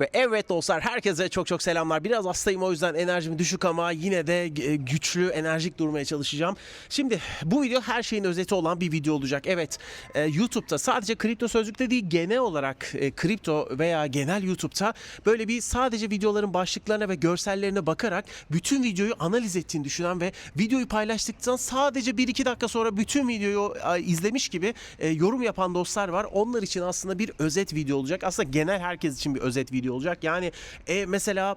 Ve evet dostlar herkese çok çok selamlar. Biraz hastayım o yüzden enerjim düşük ama yine de e, güçlü, enerjik durmaya çalışacağım. Şimdi bu video her şeyin özeti olan bir video olacak. Evet e, YouTube'da sadece kripto sözlükte değil genel olarak e, kripto veya genel YouTube'da böyle bir sadece videoların başlıklarına ve görsellerine bakarak bütün videoyu analiz ettiğini düşünen ve videoyu paylaştıktan sadece 1-2 dakika sonra bütün videoyu izlemiş gibi yorum yapan dostlar var. Onlar için aslında bir özet video olacak. Aslında genel herkes için bir özet video olacak. Yani e, mesela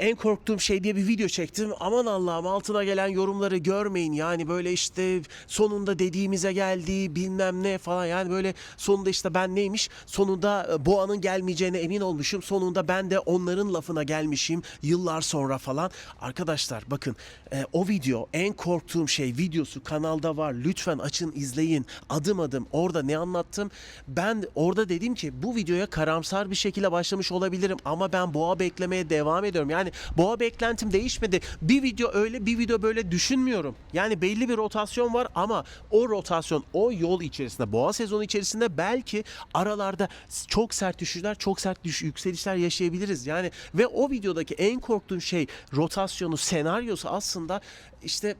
en korktuğum şey diye bir video çektim. Aman Allah'ım altına gelen yorumları görmeyin. Yani böyle işte sonunda dediğimize geldi bilmem ne falan. Yani böyle sonunda işte ben neymiş? Sonunda e, Boğa'nın gelmeyeceğine emin olmuşum. Sonunda ben de onların lafına gelmişim yıllar sonra falan. Arkadaşlar bakın e, o video en korktuğum şey videosu kanalda var. Lütfen açın izleyin. Adım adım orada ne anlattım? Ben orada dedim ki bu videoya karamsar bir şekilde başlamış olabilirim ama ben boğa beklemeye devam ediyorum. Yani boğa beklentim değişmedi. Bir video öyle bir video böyle düşünmüyorum. Yani belli bir rotasyon var ama o rotasyon o yol içerisinde boğa sezonu içerisinde belki aralarda çok sert düşüşler çok sert düş yükselişler yaşayabiliriz. Yani ve o videodaki en korktuğum şey rotasyonu senaryosu aslında işte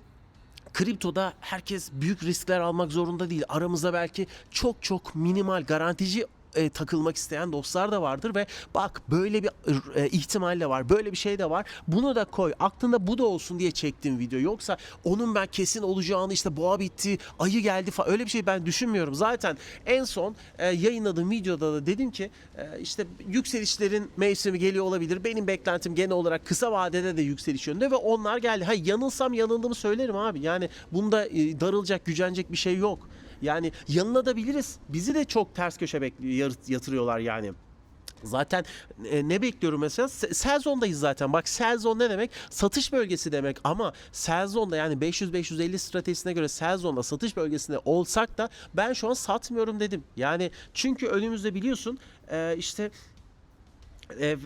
kriptoda herkes büyük riskler almak zorunda değil. Aramızda belki çok çok minimal garantici e, takılmak isteyen dostlar da vardır ve bak böyle bir e, ihtimal de var. Böyle bir şey de var. Bunu da koy. Aklında bu da olsun diye çektiğim video. Yoksa onun ben kesin olacağını işte boğa bitti, ayı geldi falan öyle bir şey ben düşünmüyorum. Zaten en son e, yayınladığım videoda da dedim ki e, işte yükselişlerin mevsimi geliyor olabilir. Benim beklentim genel olarak kısa vadede de yükseliş yönünde ve onlar geldi. Ha yanılsam yanıldığımı söylerim abi. Yani bunda e, darılacak, gücenecek bir şey yok. Yani yanılabiliriz. Bizi de çok ters köşe bekliyor, yatırıyorlar yani. Zaten e, ne bekliyorum mesela? Se- Sell zone'dayız zaten. Bak sell zone ne demek? Satış bölgesi demek ama sell zone'da yani 500-550 stratejisine göre sell zone'da satış bölgesinde olsak da ben şu an satmıyorum dedim. Yani çünkü önümüzde biliyorsun e, işte e,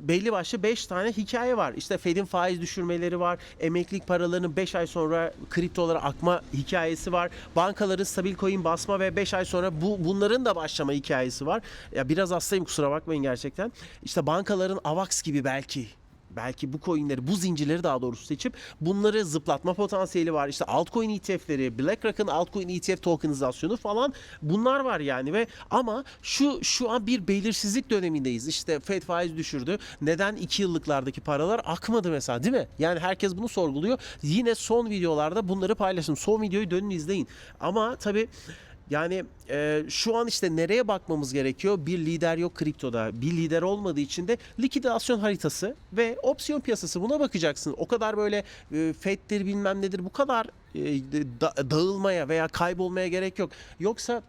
belli başlı 5 tane hikaye var. İşte Fed'in faiz düşürmeleri var. Emeklilik paralarının 5 ay sonra kriptolara akma hikayesi var. Bankaların stabil coin basma ve 5 ay sonra bu bunların da başlama hikayesi var. Ya biraz hastayım kusura bakmayın gerçekten. İşte bankaların AVAX gibi belki belki bu coinleri, bu zincirleri daha doğrusu seçip bunları zıplatma potansiyeli var. İşte altcoin ETF'leri, BlackRock'ın altcoin ETF tokenizasyonu falan bunlar var yani ve ama şu şu an bir belirsizlik dönemindeyiz. İşte Fed faiz düşürdü. Neden 2 yıllıklardaki paralar akmadı mesela değil mi? Yani herkes bunu sorguluyor. Yine son videolarda bunları paylaştım. Son videoyu dönün izleyin. Ama tabii yani e, şu an işte nereye bakmamız gerekiyor? Bir lider yok kriptoda. Bir lider olmadığı için de likidasyon haritası ve opsiyon piyasası buna bakacaksın. O kadar böyle e, FED'dir bilmem nedir bu kadar e, da- dağılmaya veya kaybolmaya gerek yok. Yoksa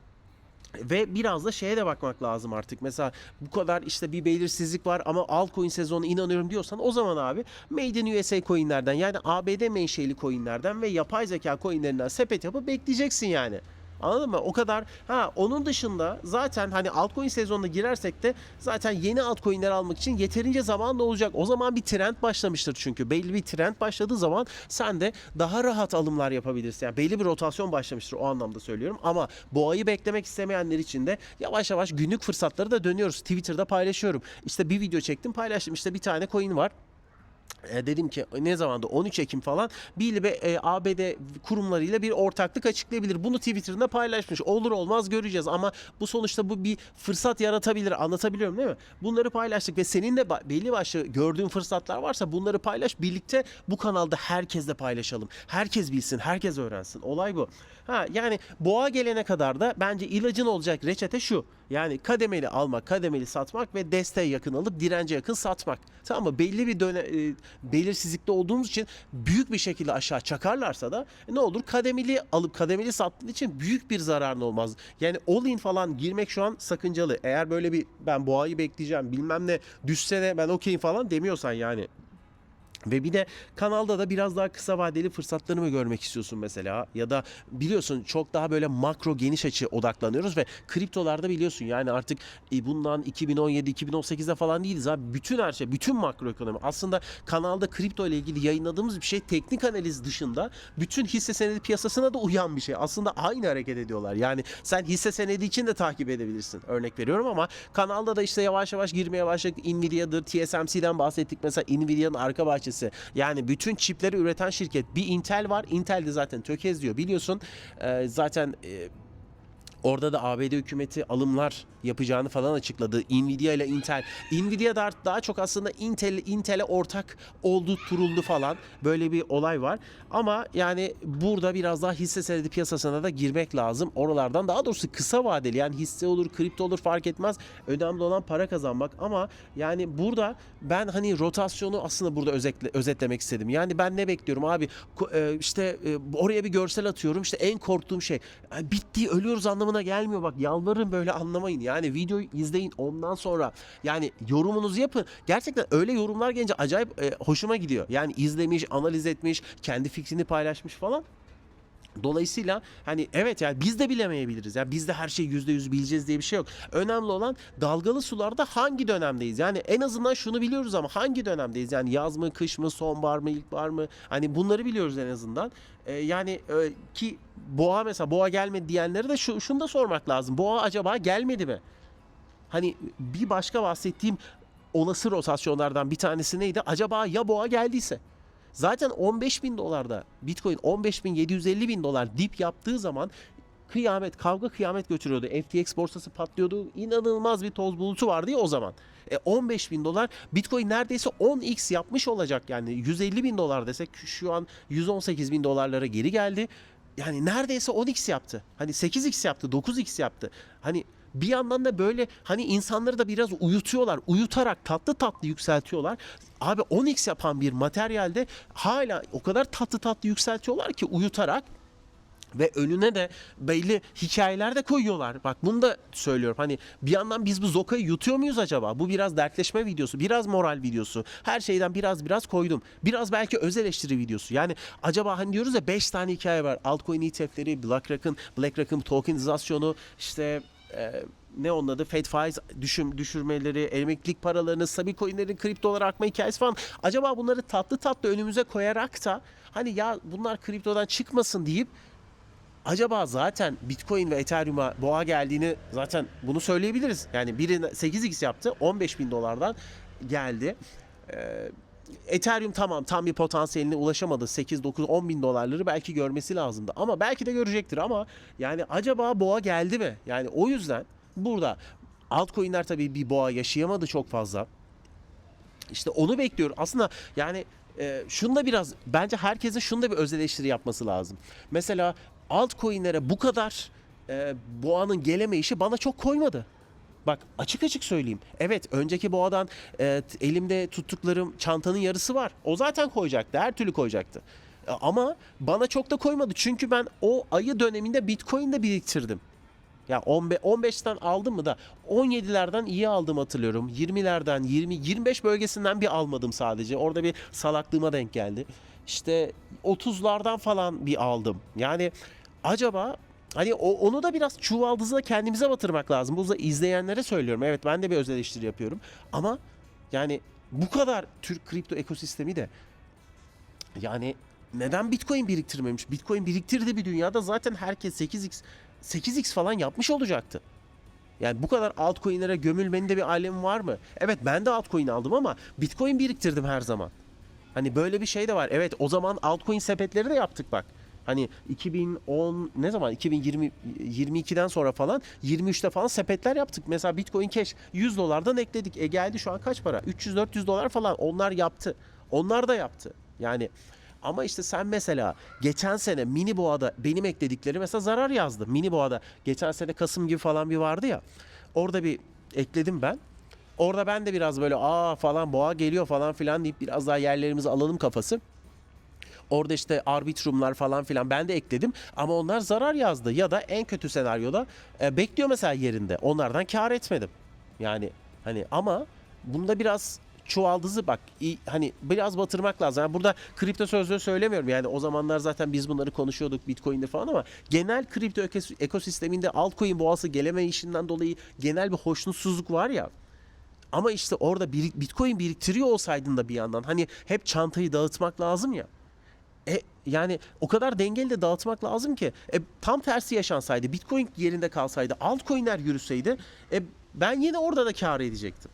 ve biraz da şeye de bakmak lazım artık. Mesela bu kadar işte bir belirsizlik var ama altcoin sezonu inanıyorum diyorsan o zaman abi Made in USA coinlerden yani ABD menşeli coinlerden ve yapay zeka coinlerinden sepet yapıp bekleyeceksin yani. Anladın mı? O kadar. Ha onun dışında zaten hani altcoin sezonuna girersek de zaten yeni altcoin'ler almak için yeterince zaman da olacak. O zaman bir trend başlamıştır çünkü. Belli bir trend başladığı zaman sen de daha rahat alımlar yapabilirsin. Yani belli bir rotasyon başlamıştır o anlamda söylüyorum. Ama boğayı beklemek istemeyenler için de yavaş yavaş günlük fırsatları da dönüyoruz. Twitter'da paylaşıyorum. İşte bir video çektim paylaştım. İşte bir tane coin var. E, dedim ki ne zamanda 13 Ekim falan bir ve e, ABD kurumlarıyla bir ortaklık açıklayabilir. Bunu Twitter'ında paylaşmış. Olur olmaz göreceğiz ama bu sonuçta bu bir fırsat yaratabilir. Anlatabiliyorum değil mi? Bunları paylaştık ve senin de belli başlı gördüğün fırsatlar varsa bunları paylaş. Birlikte bu kanalda herkesle paylaşalım. Herkes bilsin, herkes öğrensin. Olay bu. Ha yani boğa gelene kadar da bence ilacın olacak reçete şu. Yani kademeli almak, kademeli satmak ve desteğe yakın alıp dirence yakın satmak. Tamam mı? Belli bir döne, e, belirsizlikte olduğumuz için büyük bir şekilde aşağı çakarlarsa da e, ne olur? Kademeli alıp kademeli sattığın için büyük bir zararın olmaz. Yani all in falan girmek şu an sakıncalı. Eğer böyle bir ben boğayı bekleyeceğim bilmem ne düşse de ben okeyim falan demiyorsan yani Ve bir de kanalda da biraz daha kısa vadeli fırsatları mı görmek istiyorsun mesela? Ya da biliyorsun çok daha böyle makro geniş açı odaklanıyoruz ve kriptolarda biliyorsun yani artık e, bundan 2017-2018'de falan değiliz abi. Bütün her şey, bütün makro ekonomi. Aslında kanalda kripto ile ilgili yayınladığımız bir şey teknik analiz dışında bütün hisse senedi piyasasına da uyan bir şey. Aslında aynı hareket ediyorlar. Yani sen hisse senedi için de takip edebilirsin. Örnek veriyorum ama kanalda da işte yavaş yavaş girmeye başladık. Nvidia'dır, TSMC'den bahsettik. Mesela Nvidia'nın arka bahçesi. Yani bütün çipleri üreten şirket. Bir Intel var. Intel de zaten tökezliyor biliyorsun. Ee, zaten e, Orada da ABD hükümeti alımlar yapacağını falan açıkladı. Nvidia ile Intel. Nvidia da daha çok aslında Intel Intel'e ortak oldu, turuldu falan. Böyle bir olay var. Ama yani burada biraz daha hisse senedi piyasasına da girmek lazım. Oralardan daha doğrusu kısa vadeli yani hisse olur, kripto olur fark etmez. Önemli olan para kazanmak ama yani burada ben hani rotasyonu aslında burada özetle, özetlemek istedim. Yani ben ne bekliyorum abi? E, işte e, oraya bir görsel atıyorum. İşte en korktuğum şey "Ay, bitti ölüyoruz anlamına gelmiyor bak. Yalvarırım böyle anlamayın. Yani videoyu izleyin ondan sonra yani yorumunuzu yapın. Gerçekten öyle yorumlar gelince acayip e, hoşuma gidiyor. Yani izlemiş, analiz etmiş, kendi fikrini paylaşmış falan. Dolayısıyla hani evet yani biz de bilemeyebiliriz. Yani biz de her şeyi yüzde yüz bileceğiz diye bir şey yok. Önemli olan dalgalı sularda hangi dönemdeyiz? Yani en azından şunu biliyoruz ama hangi dönemdeyiz? Yani yaz mı, kış mı, sonbahar mı, ilkbahar mı? Hani bunları biliyoruz en azından. Ee, yani e, ki boğa mesela boğa gelmedi diyenlere de şu, şunu da sormak lazım. Boğa acaba gelmedi mi? Hani bir başka bahsettiğim olası rotasyonlardan bir tanesi neydi? Acaba ya boğa geldiyse? Zaten 15 bin dolarda Bitcoin 15 bin 750 bin dolar dip yaptığı zaman kıyamet kavga kıyamet götürüyordu. FTX borsası patlıyordu. İnanılmaz bir toz bulutu vardı ya o zaman. E 15 bin dolar Bitcoin neredeyse 10x yapmış olacak yani 150 bin dolar desek şu an 118 bin dolarlara geri geldi. Yani neredeyse 10x yaptı. Hani 8x yaptı 9x yaptı. Hani bir yandan da böyle hani insanları da biraz uyutuyorlar. Uyutarak tatlı tatlı yükseltiyorlar. Abi 10x yapan bir materyalde hala o kadar tatlı tatlı yükseltiyorlar ki uyutarak ve önüne de belli hikayeler de koyuyorlar. Bak bunu da söylüyorum. Hani bir yandan biz bu Zoka'yı yutuyor muyuz acaba? Bu biraz dertleşme videosu, biraz moral videosu. Her şeyden biraz biraz koydum. Biraz belki öz eleştiri videosu. Yani acaba hani diyoruz ya 5 tane hikaye var. Altcoin ETF'leri, BlackRock'ın BlackRock'ın tokenizasyonu, işte e, ne onun adı Fed faiz düşüm, düşürmeleri, emeklilik paralarını, stabil coinlerin kriptolara akma hikayesi falan. Acaba bunları tatlı tatlı önümüze koyarak da hani ya bunlar kriptodan çıkmasın deyip acaba zaten Bitcoin ve Ethereum'a boğa geldiğini zaten bunu söyleyebiliriz. Yani biri 8x yaptı 15 bin dolardan geldi. Ee, Ethereum tamam tam bir potansiyeline ulaşamadı. 8, 9, 10 bin dolarları belki görmesi lazımdı. Ama belki de görecektir ama yani acaba boğa geldi mi? Yani o yüzden burada altcoin'ler tabii bir boğa yaşayamadı çok fazla. İşte onu bekliyor. Aslında yani e, şunu da biraz bence herkesin şunu da bir öz eleştiri yapması lazım. Mesela altcoin'lere bu kadar e, boğanın gelemeyişi bana çok koymadı. Bak açık açık söyleyeyim. Evet önceki boğadan e, elimde tuttuklarım çantanın yarısı var. O zaten koyacaktı. Her türlü koyacaktı. E, Ama bana çok da koymadı. Çünkü ben o ayı döneminde Bitcoin de biriktirdim. Ya 15 15'ten aldım mı da 17'lerden iyi aldım hatırlıyorum. 20'lerden 20 25 bölgesinden bir almadım sadece. Orada bir salaklığıma denk geldi. İşte 30'lardan falan bir aldım. Yani acaba hani o, onu da biraz çuvaldızla kendimize batırmak lazım. Bu da izleyenlere söylüyorum. Evet ben de bir öz eleştiri yapıyorum. Ama yani bu kadar Türk kripto ekosistemi de yani neden Bitcoin biriktirmemiş? Bitcoin biriktirdi bir dünyada zaten herkes 8x 8x falan yapmış olacaktı. Yani bu kadar altcoin'lere gömülmenin de bir alemi var mı? Evet ben de altcoin aldım ama Bitcoin biriktirdim her zaman. Hani böyle bir şey de var. Evet o zaman altcoin sepetleri de yaptık bak. Hani 2010 ne zaman 2020 22'den sonra falan 23'te falan sepetler yaptık. Mesela Bitcoin Cash 100 dolardan ekledik. E geldi şu an kaç para? 300-400 dolar falan onlar yaptı. Onlar da yaptı. Yani ama işte sen mesela geçen sene mini boğada benim ekledikleri mesela zarar yazdı. Mini boğada geçen sene Kasım gibi falan bir vardı ya. Orada bir ekledim ben. Orada ben de biraz böyle aa falan boğa geliyor falan filan deyip biraz daha yerlerimizi alalım kafası. Orada işte arbitrumlar falan filan ben de ekledim ama onlar zarar yazdı ya da en kötü senaryoda e, bekliyor mesela yerinde. Onlardan kar etmedim. Yani hani ama bunda biraz çuvaldızı bak hani biraz batırmak lazım. Yani burada kripto sözlüğü söylemiyorum. Yani o zamanlar zaten biz bunları konuşuyorduk Bitcoin'de falan ama genel kripto ekos- ekosisteminde altcoin boğası geleme işinden dolayı genel bir hoşnutsuzluk var ya. Ama işte orada bir, Bitcoin biriktiriyor olsaydın da bir yandan hani hep çantayı dağıtmak lazım ya. E, yani o kadar dengeli de dağıtmak lazım ki e, tam tersi yaşansaydı Bitcoin yerinde kalsaydı altcoin'ler yürüseydi e, ben yine orada da kar edecektim.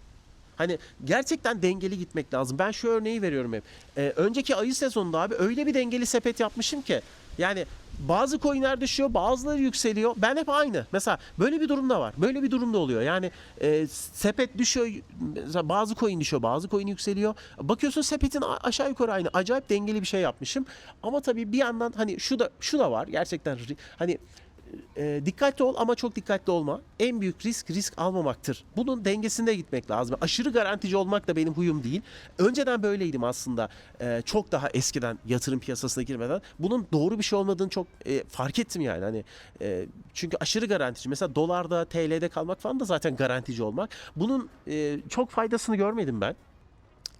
Hani gerçekten dengeli gitmek lazım. Ben şu örneği veriyorum hep. E, önceki ayı sezonunda abi öyle bir dengeli sepet yapmışım ki yani bazı coinler düşüyor, bazıları yükseliyor. Ben hep aynı. Mesela böyle bir durumda var. Böyle bir durumda oluyor. Yani e, sepet düşüyor, mesela bazı coin düşüyor, bazı coin yükseliyor. Bakıyorsun sepetin aşağı yukarı aynı. Acayip dengeli bir şey yapmışım. Ama tabii bir yandan hani şu da şu da var. Gerçekten hani e, dikkatli ol ama çok dikkatli olma. En büyük risk risk almamaktır. Bunun dengesinde gitmek lazım. Aşırı garantici olmak da benim huyum değil. Önceden böyleydim aslında. E, çok daha eskiden yatırım piyasasına girmeden. Bunun doğru bir şey olmadığını çok e, fark ettim yani. Hani e, çünkü aşırı garantici. Mesela dolarda, TL'de kalmak falan da zaten garantici olmak. Bunun e, çok faydasını görmedim ben.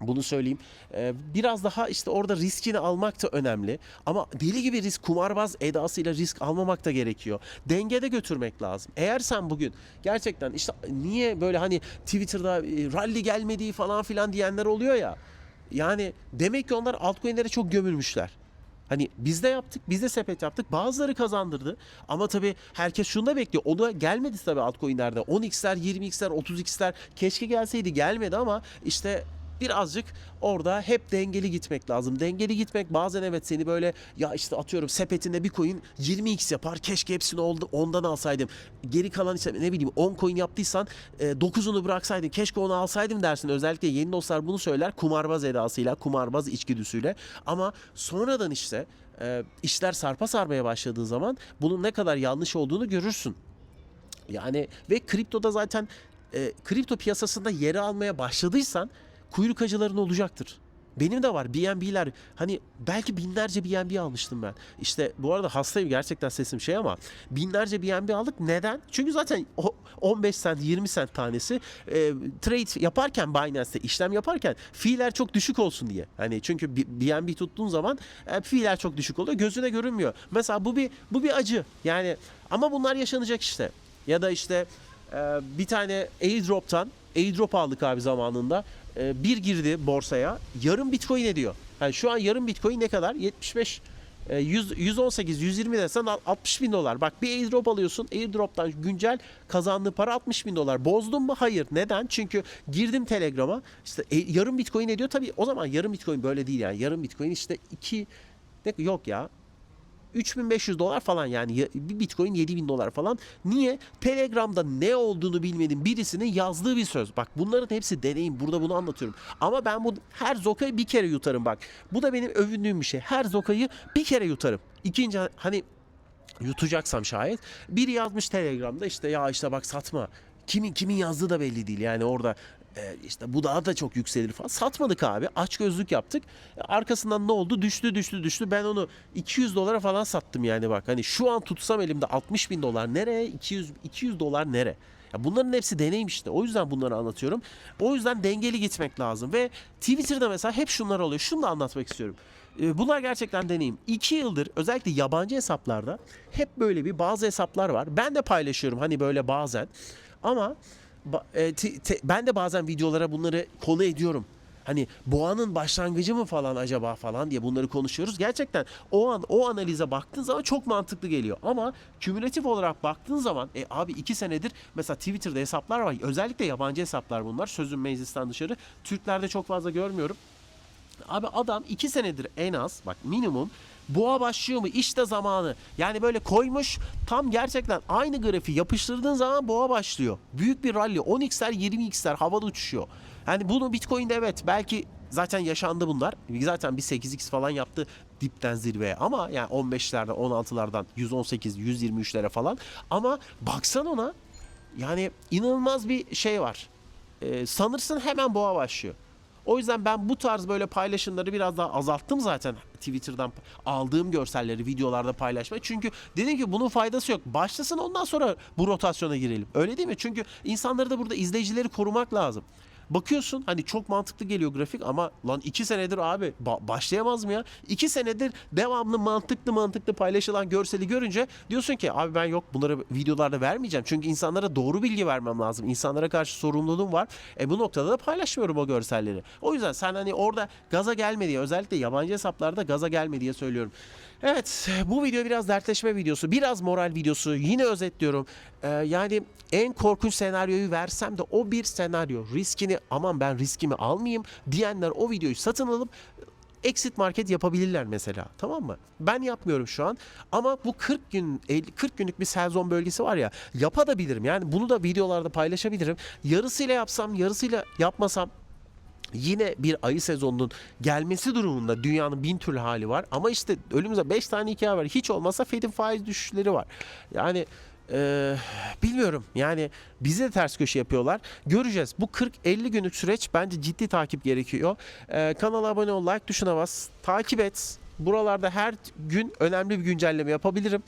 Bunu söyleyeyim. Ee, biraz daha işte orada riskini almak da önemli. Ama deli gibi risk, kumarbaz edasıyla risk almamak da gerekiyor. Dengede götürmek lazım. Eğer sen bugün gerçekten işte niye böyle hani Twitter'da e, rally gelmediği falan filan diyenler oluyor ya. Yani demek ki onlar altcoin'lere çok gömülmüşler. Hani biz de yaptık, biz de sepet yaptık. Bazıları kazandırdı. Ama tabii herkes şunu da bekliyor. O da gelmedi tabii altcoin'lerde. 10x'ler, 20x'ler, 30x'ler keşke gelseydi gelmedi ama işte birazcık orada hep dengeli gitmek lazım. Dengeli gitmek bazen evet seni böyle ya işte atıyorum sepetinde bir coin 20x yapar. Keşke hepsini oldu, ondan alsaydım. Geri kalan işte ne bileyim 10 coin yaptıysan e, 9'unu bıraksaydın. Keşke onu alsaydım dersin. Özellikle yeni dostlar bunu söyler. Kumarbaz edasıyla, kumarbaz içgüdüsüyle. Ama sonradan işte e, işler sarpa sarmaya başladığı zaman bunun ne kadar yanlış olduğunu görürsün. Yani ve kriptoda zaten e, kripto piyasasında yeri almaya başladıysan kuyruk acıların olacaktır. Benim de var BNB'ler hani belki binlerce BNB almıştım ben. İşte bu arada hastayım gerçekten sesim şey ama binlerce BNB aldık. Neden? Çünkü zaten o 15 cent 20 cent tanesi e, trade yaparken Binance'te işlem yaparken fiiller çok düşük olsun diye. Hani çünkü BNB tuttuğun zaman e, fiiller çok düşük oluyor. Gözüne görünmüyor. Mesela bu bir bu bir acı. Yani ama bunlar yaşanacak işte. Ya da işte e, bir tane airdrop'tan airdrop aldık abi zamanında. E, bir girdi borsaya yarım bitcoin ediyor. Yani şu an yarım bitcoin ne kadar? 75 e, 100, 118 120 desen al- 60 bin dolar. Bak bir airdrop alıyorsun. Airdrop'tan güncel kazandığı para 60 bin dolar. Bozdun mu? Hayır. Neden? Çünkü girdim Telegram'a. İşte e, yarım bitcoin ediyor. Tabii o zaman yarım bitcoin böyle değil yani. Yarım bitcoin işte 2 ne yok ya 3500 dolar falan yani Ya- bir bitcoin 7000 dolar falan. Niye? Telegram'da ne olduğunu bilmediğim birisinin yazdığı bir söz. Bak bunların hepsi deneyim. Burada bunu anlatıyorum. Ama ben bu her zokayı bir kere yutarım bak. Bu da benim övündüğüm bir şey. Her zokayı bir kere yutarım. İkinci hani yutacaksam şayet biri yazmış Telegram'da işte ya işte bak satma. Kimin kimin yazdığı da belli değil. Yani orada e, işte bu daha da çok yükselir falan. Satmadık abi. Aç gözlük yaptık. Arkasından ne oldu? Düştü düştü düştü. Ben onu 200 dolara falan sattım yani bak. Hani şu an tutsam elimde 60 bin dolar nereye? 200 200 dolar nere? Ya bunların hepsi deneyim işte. O yüzden bunları anlatıyorum. O yüzden dengeli gitmek lazım. Ve Twitter'da mesela hep şunlar oluyor. Şunu da anlatmak istiyorum. E, Bunlar gerçekten deneyim. İki yıldır özellikle yabancı hesaplarda hep böyle bir bazı hesaplar var. Ben de paylaşıyorum hani böyle bazen. Ama e, ben de bazen videolara bunları konu ediyorum. Hani boğanın başlangıcı mı falan acaba falan diye bunları konuşuyoruz. Gerçekten o an o analize baktığın zaman çok mantıklı geliyor. Ama kümülatif olarak baktığın zaman e abi iki senedir mesela Twitter'da hesaplar var. Özellikle yabancı hesaplar bunlar. Sözüm meclisten dışarı. Türklerde çok fazla görmüyorum. Abi adam iki senedir en az bak minimum boğa başlıyor mu işte zamanı yani böyle koymuş tam gerçekten aynı grafiği yapıştırdığın zaman boğa başlıyor. Büyük bir rally 10x'ler 20x'ler havada uçuşuyor. Yani bunu Bitcoin'de evet belki zaten yaşandı bunlar. Zaten bir 8x falan yaptı dipten zirveye ama yani 15'lerden 16'lardan 118 123'lere falan ama baksan ona yani inanılmaz bir şey var. Ee, sanırsın hemen boğa başlıyor. O yüzden ben bu tarz böyle paylaşımları biraz daha azalttım zaten Twitter'dan aldığım görselleri videolarda paylaşmayı. Çünkü dedim ki bunun faydası yok. Başlasın ondan sonra bu rotasyona girelim. Öyle değil mi? Çünkü insanları da burada izleyicileri korumak lazım. Bakıyorsun hani çok mantıklı geliyor grafik ama lan iki senedir abi ba- başlayamaz mı ya? İki senedir devamlı mantıklı mantıklı paylaşılan görseli görünce diyorsun ki abi ben yok bunları videolarda vermeyeceğim. Çünkü insanlara doğru bilgi vermem lazım. İnsanlara karşı sorumluluğum var. E bu noktada da paylaşmıyorum o görselleri. O yüzden sen hani orada gaza gelme diye özellikle yabancı hesaplarda gaza gelme diye söylüyorum. Evet bu video biraz dertleşme videosu, biraz moral videosu. Yine özetliyorum. Ee, yani en korkunç senaryoyu versem de o bir senaryo. Riskini aman ben riskimi almayayım diyenler o videoyu satın alıp exit market yapabilirler mesela. Tamam mı? Ben yapmıyorum şu an ama bu 40 gün 50 40 günlük bir sezon bölgesi var ya yapabilirim. Yani bunu da videolarda paylaşabilirim. Yarısıyla yapsam, yarısıyla yapmasam yine bir ayı sezonunun gelmesi durumunda dünyanın bin türlü hali var. Ama işte önümüzde 5 tane hikaye var. Hiç olmazsa Fed'in faiz düşüşleri var. Yani eee, bilmiyorum yani bize de ters köşe yapıyorlar. Göreceğiz. Bu 40-50 günlük süreç bence ciddi takip gerekiyor. Eee, kanala abone ol, like tuşuna bas, takip et. Buralarda her gün önemli bir güncelleme yapabilirim.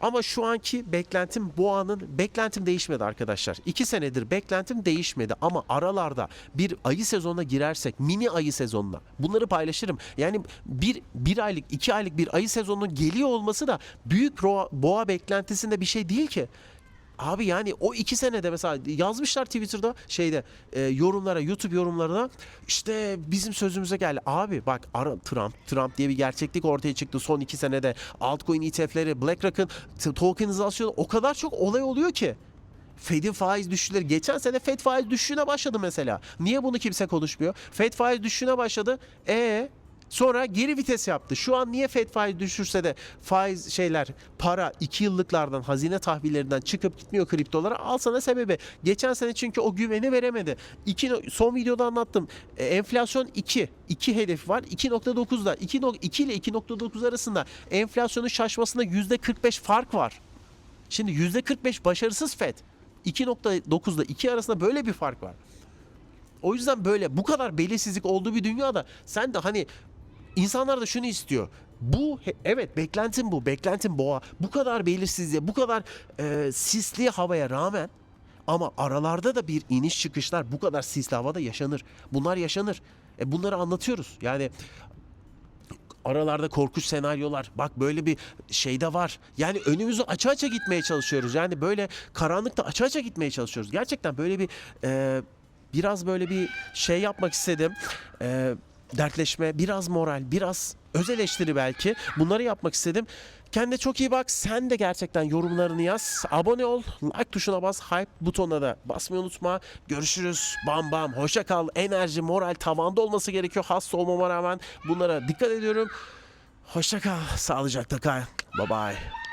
Ama şu anki beklentim boğanın beklentim değişmedi arkadaşlar. İki senedir beklentim değişmedi ama aralarda bir ayı sezonuna girersek mini ayı sezonuna bunları paylaşırım. Yani bir, bir aylık iki aylık bir ayı sezonunun geliyor olması da büyük boğa beklentisinde bir şey değil ki. Abi yani o iki senede mesela yazmışlar Twitter'da şeyde e, yorumlara YouTube yorumlarına işte bizim sözümüze geldi. Abi bak Trump Trump diye bir gerçeklik ortaya çıktı son iki senede. Altcoin ETF'leri BlackRock'ın tokenizasyonu o kadar çok olay oluyor ki. Fed'in faiz düşüşleri. Geçen sene Fed faiz düşüşüne başladı mesela. Niye bunu kimse konuşmuyor? Fed faiz düşüşüne başladı. E Sonra geri vites yaptı. Şu an niye Fed faiz düşürse de faiz şeyler para 2 yıllıklardan hazine tahvillerinden çıkıp gitmiyor kriptolara al sana sebebi. Geçen sene çünkü o güveni veremedi. İki, son videoda anlattım. E, enflasyon 2. 2 hedefi var. 2.9'da 2, 2 ile 2.9 arasında enflasyonun şaşmasında %45 fark var. Şimdi %45 başarısız FED. 2.9'da 2 arasında böyle bir fark var. O yüzden böyle bu kadar belirsizlik olduğu bir dünyada sen de hani insanlar da şunu istiyor. Bu evet beklentim bu. Beklentim boğa. Bu kadar belirsizliğe, bu kadar e, sisli havaya rağmen ama aralarda da bir iniş çıkışlar bu kadar sisli havada yaşanır. Bunlar yaşanır. E bunları anlatıyoruz. Yani aralarda korkunç senaryolar. Bak böyle bir şey de var. Yani önümüzü açı açı gitmeye çalışıyoruz. Yani böyle karanlıkta açı açı gitmeye çalışıyoruz. Gerçekten böyle bir e, biraz böyle bir şey yapmak istedim. E, dertleşme, biraz moral, biraz öz eleştiri belki. Bunları yapmak istedim. Kendine çok iyi bak. Sen de gerçekten yorumlarını yaz. Abone ol. Like tuşuna bas. Hype butonuna da basmayı unutma. Görüşürüz. Bam bam. Hoşça kal. Enerji, moral tavanda olması gerekiyor. Hasta olmama rağmen bunlara dikkat ediyorum. Hoşça kal. Sağlıcakla kal. Bye bye.